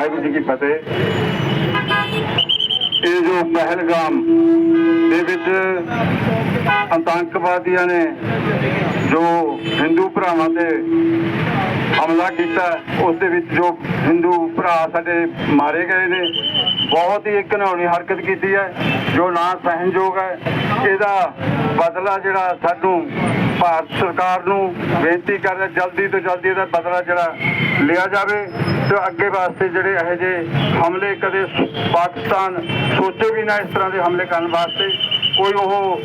ਕੀ ਫਤਿਹ। ਇਹ ਜੋ ਪਹਿਲਗਾਮ ਦੇ ਵਿੱਚ ਆਤੰਕਵਾਦੀਆਂ ਨੇ ਜੋ ਹਿੰਦੂ ਭਰਾਵਾਂ ਤੇ ਹਮਲਾ ਕੀਤਾ, ਉਸ ਦੇ ਵਿੱਚ ਜੋ ਹਿੰਦੂ ਭਰਾ ਸਾਡੇ ਮਾਰੇ ਗਏ ਨੇ, ਬਹੁਤ ਹੀ ਇੱਕ ਹਰਕਤ ਕੀਤੀ ਹੈ, ਜੋ ਨਾ ਸਹਿਣਯੋਗ ਹੈ। ਇਹਦਾ ਬਦਲਾ ਜਿਹੜਾ ਸਾਨੂੰ ਭਾਰਤ ਸਰਕਾਰ ਨੂੰ ਬੇਨਤੀ ਕਰ ਰਿਹਾ ਜਲਦੀ ਤੋਂ ਜਲਦੀ ਇਹਦਾ ਬਦਲਾ ਜਿਹੜਾ ਲਿਆ ਜਾਵੇ ਤੇ ਅੱਗੇ ਵਾਸਤੇ ਜਿਹੜੇ ਇਹੋ ਜਿਹੇ ਹਮਲੇ ਕਦੇ ਪਾਕਿਸਤਾਨ ਸੋਚੇ ਵੀ ਨਾ ਇਸ ਤਰ੍ਹਾਂ ਦੇ ਹਮਲੇ ਕਰਨ ਵਾਸਤੇ, ਕੋਈ ਉਹ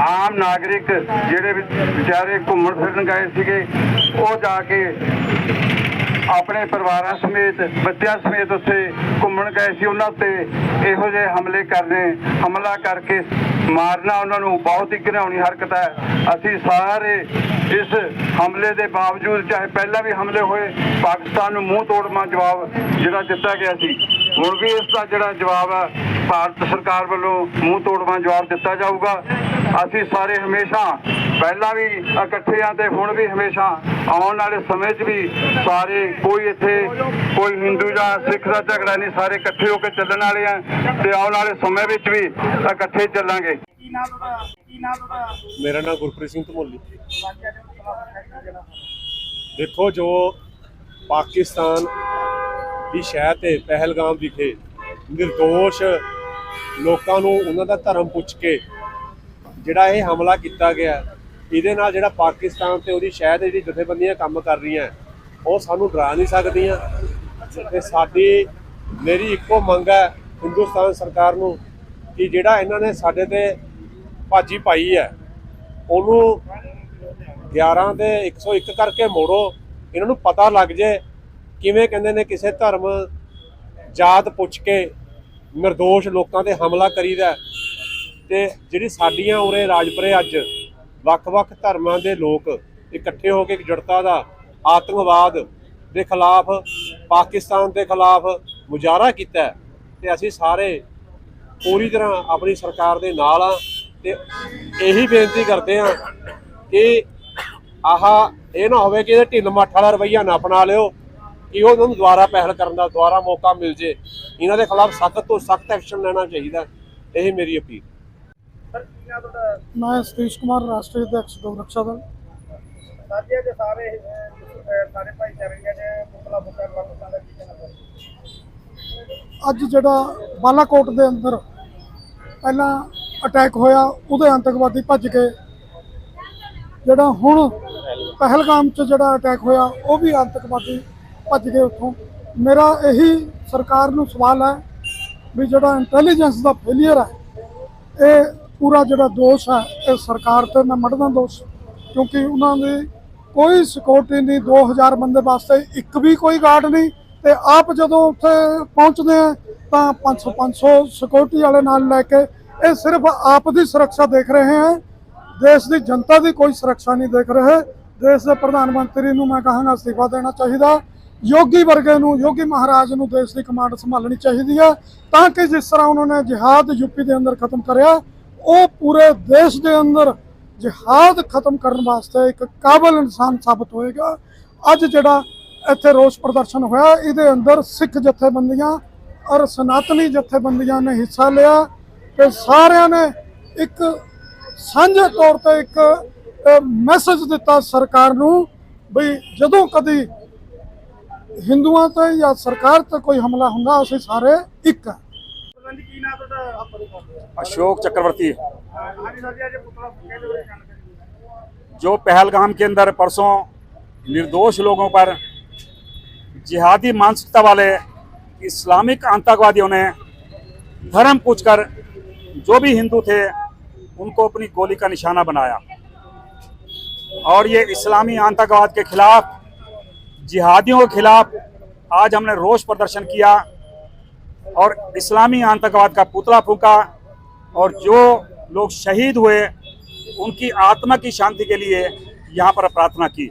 ਆਮ ਨਾਗਰਿਕ ਜਿਹੜੇ ਵਿਚ- ਵਿਚਾਰੇ ਘੁੰਮਣ ਫਿਰਨ ਗਏ ਸੀਗੇ, ਉਹ ਜਾ ਕੇ ਆਪਣੇ ਪਰਿਵਾਰਾਂ ਸਮੇਤ, ਬੱਚਿਆਂ ਸਮੇਤ ਉੱਥੇ ਘੁੰਮਣ ਗਏ ਸੀ। ਉਹਨਾਂ ਤੇ ਇਹੋ ਜਿਹੇ ਹਮਲੇ ਕਰਨੇ, ਹਮਲਾ ਕਰਕੇ ਮਾਰਨਾ ਉਹਨਾਂ ਨੂੰ ਬਹੁਤ ਹੀ ਘਿਨਾਉਣੀ ਹਰਕਤ ਹੈ। ਅਸੀਂ ਸਾਰੇ ਇਸ ਹਮਲੇ ਦੇ ਬਾਵਜੂਦ, ਚਾਹੇ ਪਹਿਲਾਂ ਵੀ ਹਮਲੇ ਹੋਏ, ਪਾਕਿਸਤਾਨ ਨੂੰ ਮੂੰਹ ਤੋੜਮਾ ਜਵਾਬ ਜਿਹੜਾ ਦਿੱਤਾ ਗਿਆ ਸੀ। ਹੁਣ ਵੀ ਇਸ ਦਾ ਜਿਹੜਾ ਜਵਾਬ ਹੈ, ਭਾਰਤ ਸਰਕਾਰ ਵੱਲੋਂ ਮੂੰਹ ਤੋੜਮਾ ਜਵਾਬ ਦਿੱਤਾ ਜਾਊਗਾ। ਅਸੀਂ ਸਾਰੇ ਹਮੇਸ਼ਾ ਪਹਿਲਾਂ ਵੀ ਇਕੱਠੇ ਆ ਤੇ ਹੁਣ ਵੀ ਹਮੇਸ਼ਾ ਆਉਣ ਵਾਲੇ ਸਮੇਂ 'ਚ ਵੀ ਸਾਰੇ ਕੋਈ ਇੱਥੇ ਕੋਈ ਹਿੰਦੂ ਜਾਂ ਸਿੱਖ ਦਾ ਝਗੜਾ ਨਹੀਂ, ਸਾਰੇ ਇਕੱਠੇ ਹੋ ਕੇ ਚੱਲਣ ਵਾਲੇ ਆ ਤੇ ਆਉਣ ਵਾਲੇ ਸਮੇਂ ਵਿੱਚ ਵੀ ਇਕੱਠੇ ਚੱਲਾਂਗੇ। ਮੇਰਾ ਨਾਮ ਗੁਰਪ੍ਰੀਤ ਸਿੰਘ ਧਮੋਲੀ। ਦੇਖੋ ਜੋ ਪਾਕਿਸਤਾਨ ਦੀ ਸ਼ਹਿਰ ਤੇ ਪਹਿਲਗਾਮ ਵਿਖੇ નિર્ਦੋਸ਼ ਲੋਕਾਂ ਨੂੰ ਉਹਨਾਂ ਦਾ ਧਰਮ ਪੁੱਛ ਕੇ ਜਿਹੜਾ ਇਹ ਹਮਲਾ ਕੀਤਾ ਗਿਆ ਇਹਦੇ ਨਾਲ ਜਿਹੜਾ ਪਾਕਿਸਤਾਨ ਤੇ ਉਹਦੀ ਸ਼ਹਿਦ ਜਿਹੜੀ ਜਥੇਬੰਦੀਆਂ ਕੰਮ ਕਰ ਰਹੀਆਂ, ਉਹ ਸਾਨੂੰ ਡਰਾ ਨਹੀਂ ਸਕਦੀਆਂ। ਤੇ ਸਾਡੀ, ਮੇਰੀ ਇੱਕੋ ਮੰਗ ਹੈ ਹਿੰਦੁਸਤਾਨ ਸਰਕਾਰ ਨੂੰ ਕਿ ਜਿਹੜਾ ਇਹਨਾਂ ਨੇ ਸਾਡੇ ਤੇ ਭਾਜੀ ਪਾਈ ਹੈ, ਉਹਨੂੰ 11 ਦੇ 101 ਕਰਕੇ ਮੋੜੋ। ਇਹਨਾਂ ਨੂੰ ਪਤਾ ਲੱਗ ਜੇ ਕਿਵੇਂ ਕਹਿੰਦੇ ਨੇ ਕਿਸੇ ਧਰਮ ਜਾਤ ਪੁੱਛ ਕੇ નિર્ਦੋਸ਼ ਲੋਕਾਂ ਤੇ ਹਮਲਾ ਕਰੀਦਾ ਤੇ ਜਿਹੜੀ ਸਾਡੀਆਂ ਉਰੇ ਰਾਜਪੁਰੇ ਅੱਜ ਵੱਖ-ਵੱਖ ਧਰਮਾਂ ਦੇ ਲੋਕ ਇਕੱਠੇ ਹੋ ਕੇ ਇੱਕ ਜੁੜਤਾ ਦਾ ਆਤੰਕਵਾਦ ਦੇ ਖਿਲਾਫ, ਪਾਕਿਸਤਾਨ ਦੇ ਖਿਲਾਫ ਮੁਜ਼ਾਹਰਾ ਕੀਤਾ ਹੈ ਤੇ ਅਸੀਂ ਸਾਰੇ ਪੂਰੀ ਤਰ੍ਹਾਂ ਆਪਣੀ ਸਰਕਾਰ ਦੇ ਨਾਲ ਆ ਤੇ ਇਹੀ ਬੇਨਤੀ ਕਰਦੇ ਆ ਕਿ ਆਹ ਇਹ ਨਾ ਹੋਵੇ ਕਿ ਇਹ ਢਿੱਲ ਮੱਠ ਵਾਲਾ ਰਵਈਆ ਨਾ ਅਪਣਾ ਲਿਓ, ਕਿ ਉਹਨਾਂ ਨੂੰ ਦੁਬਾਰਾ ਪਹਿਲ ਕਰਨ ਦਾ ਦੁਬਾਰਾ ਮੌਕਾ ਮਿਲ ਜੇ। ਇਹਨਾਂ ਦੇ ਖਿਲਾਫ ਸਖਤ ਤੋਂ ਸਖਤ ਐਕਸ਼ਨ ਲੈਣਾ ਚਾਹੀਦਾ ਇਹ ਮੇਰੀ ਅਪੀਲ ਸਰ ਕੀ ਨਾਮ ਤੁਹਾਡਾ? ਮੈਂ ਸਤੀਸ਼ ਕੁਮਾਰ ਰਾਸ਼ਟਰੀ ਅਧਿਕਸ਼ ਗੋਰਖਸ਼ਾ ਦਲ ਸਾਥੀਆਂ ਦੇ ਸਾਰੇ ਅਹ, ਸਾਰੇ ਭਾਈਚਾਰਿਆਂ ਦੇ ਮੁਤਲਕ ਬੁੱਕਰ ਪਾਕਿਸਤਾਨ ਦਾ ਕੀ ਕਹਿਣਾ ਸਰ ਅੱਜ ਜਿਹੜਾ ਬਾਲਾਕੋਟ ਦੇ ਅੰਦਰ ਪਹਿਲਾਂ ਅਟੈਕ ਹੋਇਆ ਉਹਦੇ ਆਤੰਕਵਾਦੀ ਭੱਜ ਕੇ ਜਿਹੜਾ ਹੁਣ ਪਹਿਲਗਾਮ 'ਚ ਜਿਹੜਾ ਅਟੈਕ ਹੋਇਆ ਉਹ ਵੀ ਆਤੰਕਵਾਦੀ ਭੱਜ ਗਏ ਉੱਥੋਂ। ਮੇਰਾ ਇਹੀ ਸਰਕਾਰ ਨੂੰ ਸਵਾਲ ਹੈ ਵੀ ਜਿਹੜਾ ਇੰਟੈਲੀਜੈਂਸ ਦਾ ਫੇਲਿਅਰ ਹੈ ਇਹ ਪੂਰਾ ਜਿਹੜਾ ਦੋਸ਼ ਹੈ ਇਹ ਸਰਕਾਰ ਤੇ ਮੈਂ ਮੜਦਾ ਦੋਸ਼, ਕਿਉਂਕਿ ਉਹਨਾਂ ਦੀ ਕੋਈ ਸਿਕਿਉਰਿਟੀ ਨਹੀਂ 2000 ਬੰਦੇ ਵਾਸਤੇ ਇੱਕ ਵੀ ਕੋਈ ਗਾਰਡ ਨਹੀਂ, ਤੇ ਆਪ ਜਦੋਂ ਉੱਥੇ ਪਹੁੰਚਦੇ ਆ, ਤਾਂ 500 500 ਸਿਕਿਉਰਿਟੀ ਵਾਲੇ ਨਾਲ ਲੈ ਕੇ ਇਹ ਸਿਰਫ ਆਪ ਦੀ ਸੁਰੱਖਿਆ ਦੇਖ ਰਹੇ ਹਨ ਦੇਸ਼ ਦੀ ਜਨਤਾ ਦੀ ਕੋਈ ਸੁਰੱਖਿਆ ਨਹੀਂ ਦੇਖ ਰਹੇ। ਦੇਸ਼ ਦੇ ਪ੍ਰਧਾਨ ਮੰਤਰੀ ਨੂੰ ਮੈਂ ਕਹਾਂਗਾ ਅਸਤੀਫਾ ਦੇਣਾ ਚਾਹੀਦਾ। ਯੋਗੀ ਵਰਗੇ ਨੂੰ, ਯੋਗੀ ਮਹਾਰਾਜ ਨੂੰ ਦੇਸ਼ ਦੀ ਕਮਾਂਡ ਸੰਭਾਲਣੀ ਚਾਹੀਦੀ ਹੈ ਤਾਂ ਕਿ ਜਿਸ ਤਰ੍ਹਾਂ ਉਹਨਾਂ ਨੇ ਜਿਹਾਦ ਯੂਪੀ ਦੇ ਅੰਦਰ ਖਤਮ ਕਰਿਆ ਉਹ ਪੂਰੇ ਦੇਸ਼ ਦੇ ਅੰਦਰ ਜਿਹਾਦ ਖਤਮ ਕਰਨ ਵਾਸਤੇ ਇੱਕ ਕਾਬਲ ਇਨਸਾਨ ਸਾਬਤ ਹੋਏਗਾ। ਅੱਜ ਜਿਹੜਾ ਇੱਥੇ ਰੋਸ ਪ੍ਰਦਰਸ਼ਨ ਹੋਇਆ, ਇਹਦੇ ਅੰਦਰ ਸਿੱਖ ਜਥੇਬੰਦੀਆਂ ਔਰ ਸਨਾਤਨੀ ਜਥੇਬੰਦੀਆਂ ਨੇ ਹਿੱਸਾ ਲਿਆ ਤੇ ਸਾਰਿਆਂ ਨੇ ਇੱਕ ਸਾਂਝੇ ਤੌਰ ਤੇ ਇੱਕ ਮੈਸੇਜ ਦਿੱਤਾ ਸਰਕਾਰ ਨੂੰ ਵੀ ਜਦੋਂ ਕਦੀ ਹਿੰਦੂਆਂ ਤੇ ਜਾਂ ਸਰਕਾਰ ਤੇ ਕੋਈ ਹਮਲਾ ਹੁੰਦਾ, ਅਸੀਂ ਸਾਰੇ ਇੱਕ ਹੈ ਪ੍ਰਧਾਨ ਜੀ ਕੀ ਨਾਮ ਤੁਹਾਡਾ अशोक चक्रवर्ती ਹਾਂਜੀ ਸਾਥੀਆਂ ਦੇ ਮੁਤਲਕ ਬੁੱਕਰ ਦੇ ਬਾਰੇ ਜਾਣਕਾਰੀ जो पहलगाम के अंदर परसों निर्दोष लोगों पर जिहादी मानसिकता वाले इस्लामिक आतंकवादियों ने धर्म पूछकर जो भी हिंदू थे उनको अपनी गोली का निशाना बनाया और ये इस्लामी आतंकवाद के खिलाफ जिहादियों के खिलाफ आज हमने रोष प्रदर्शन किया और इस्लामी आतंकवाद का पुतला फूका और जो लोग शहीद हुए उनकी आत्मा की शांति के लिए यहाँ पर प्रार्थना की